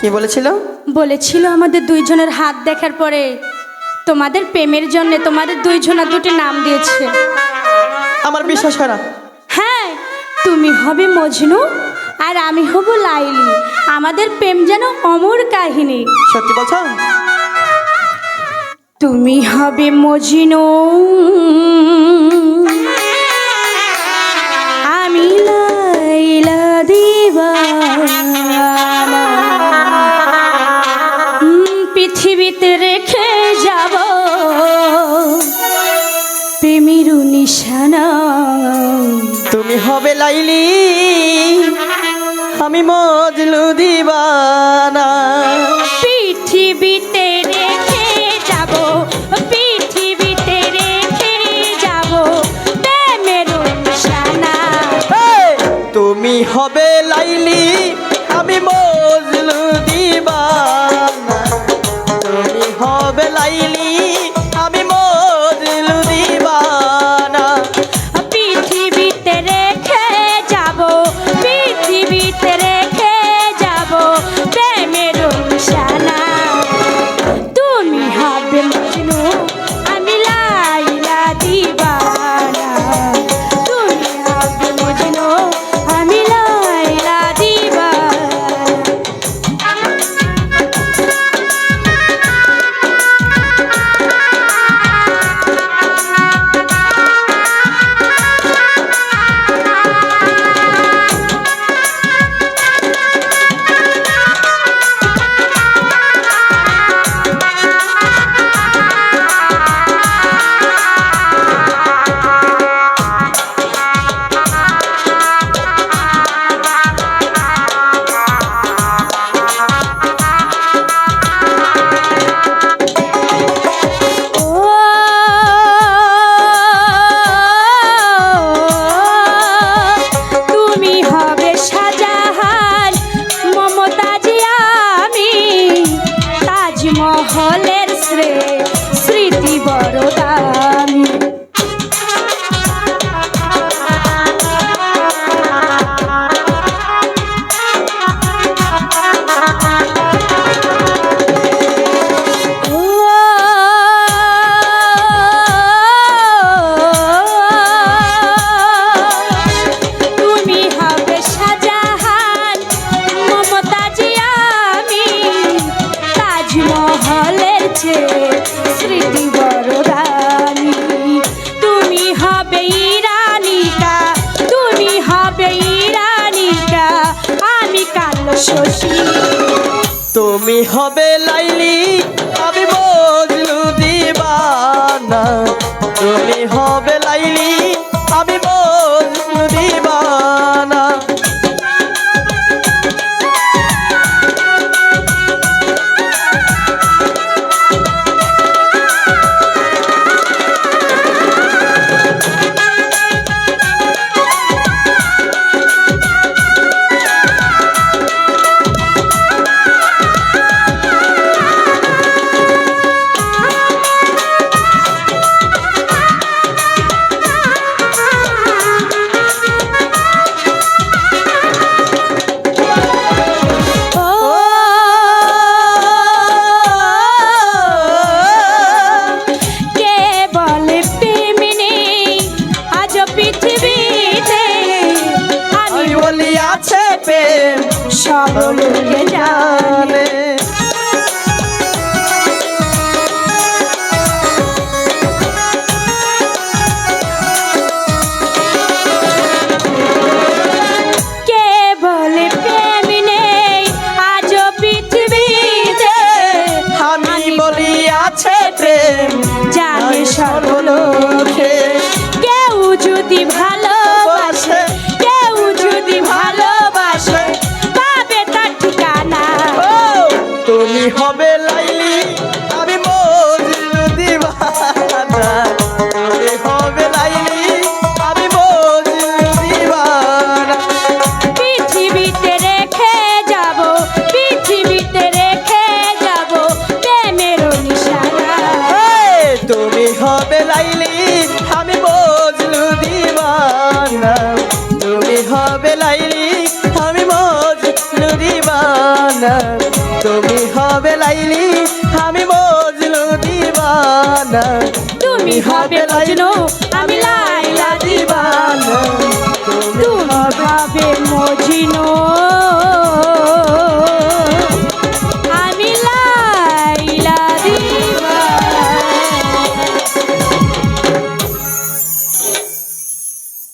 কি বলেছিল? বলেছিল আমাদের দুইজনের হাত দেখার পরে। তোমাদের প্রেমের জন্য তোমাদের দুইজনের দুটি নাম দিয়েছে। আমার বিশ্বাস হয় না। হ্যাঁ তুমি হবে মজনু আর আমি হব লাইলি। আমাদের প্রেম যেন অমর কাহিনী। সত্যি বলছো? তুমি হবে মজনু। আমি লাইলা উম, পৃথিবীতে রেখে যাব। প্রেমের নিশানা। তুমি হবে লাইলি। হবে লাইলি আমি মজলু তাজমহলের শ্রে চেয়ে স্মৃতি বড় দামি তুমি হবে ইরানিকা, তুমি হবে ইরানিকা, আমি শশী। তুমি হবে লাইলি, আমি মজলু দিবানা। তুমি হবে লাইলি, আমি মজলু তুমি হবে মজনু আমি লাইলা দিবানা। তুমি হবে মজনু।